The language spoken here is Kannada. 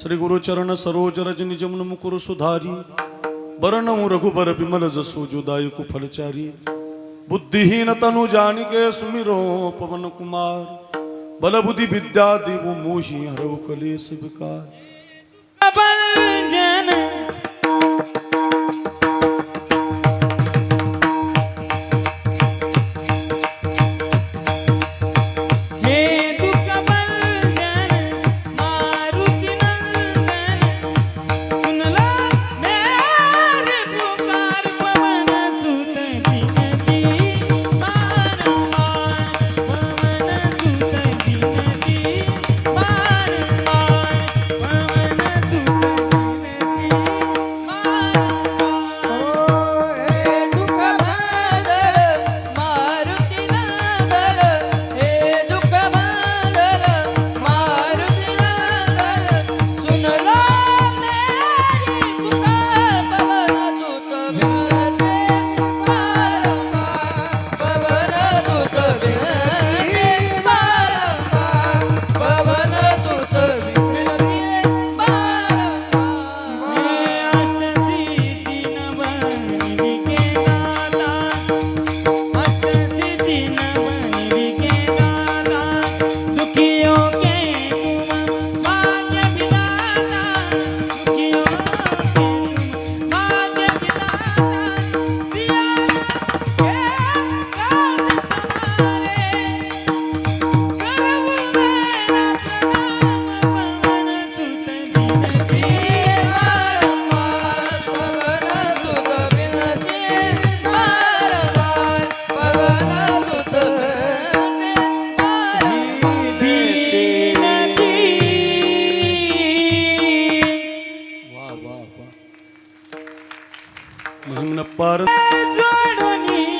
ಶ್ರೀ ಸುಧಾರಿ ಫಲಚಾರಿ ಾಯ ತನು ಜಾನಿಕೆರೋ ಪವನ ಕುಮಾರ ಬಲಬುಧಿ સંગન પર જોડોની